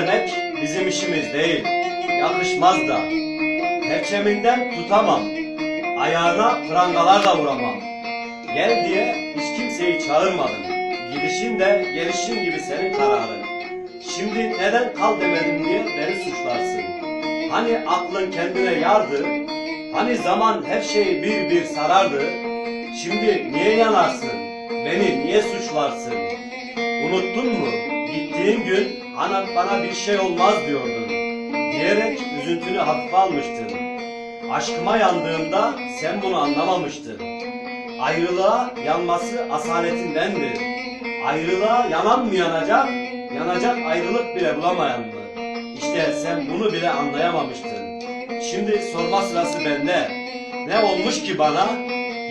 demek bizim işimiz değil. Yakışmaz da. Perçeminden tutamam. Ayağına prangalar da vuramam. Gel diye hiç kimseyi çağırmadım. Gidişim de gelişim gibi senin kararın. Şimdi neden kal demedim diye beni suçlarsın. Hani aklın kendine yardı, hani zaman her şeyi bir bir sarardı. Şimdi niye yanarsın, beni niye suçlarsın? Unuttun mu? Gittiğin gün ana bana bir şey olmaz diyordun. Diyerek üzüntünü hafife almıştın. Aşkıma yandığımda sen bunu anlamamıştın. Ayrılığa yanması asaletindendir. Ayrılığa yanan mı yanacak, yanacak ayrılık bile bulamayan mı? İşte sen bunu bile anlayamamıştın. Şimdi sorma sırası bende. Ne olmuş ki bana?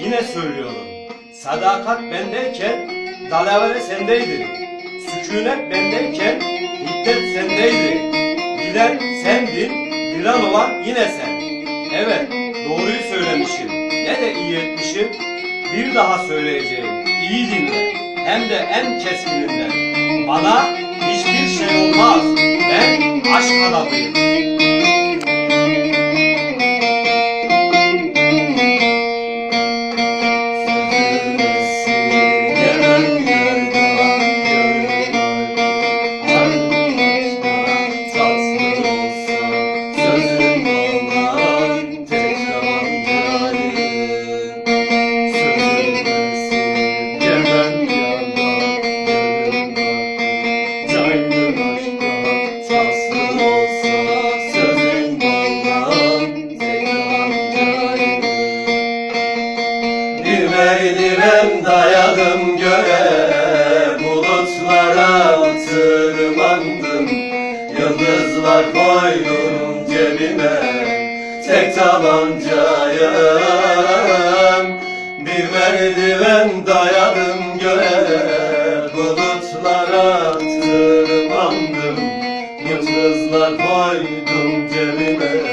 Yine söylüyorum. Sadakat bendeyken dalavere sendeydi. Sükunet bendeyken hiddet sendeydi. Giden sendin, diren olan yine sen. Evet, doğruyu söylemişim. Ne de iyi etmişim. Bir daha söyleyeceğim. İyi dinle. Hem de en keskininden. Bana hiçbir şey olmaz. Ben aşk adamıyım. Yıldızlar koydum cebime Tek tabancayım Bir merdiven dayadım göğe Bulutlara tırmandım. Yıldızlar koydum cebime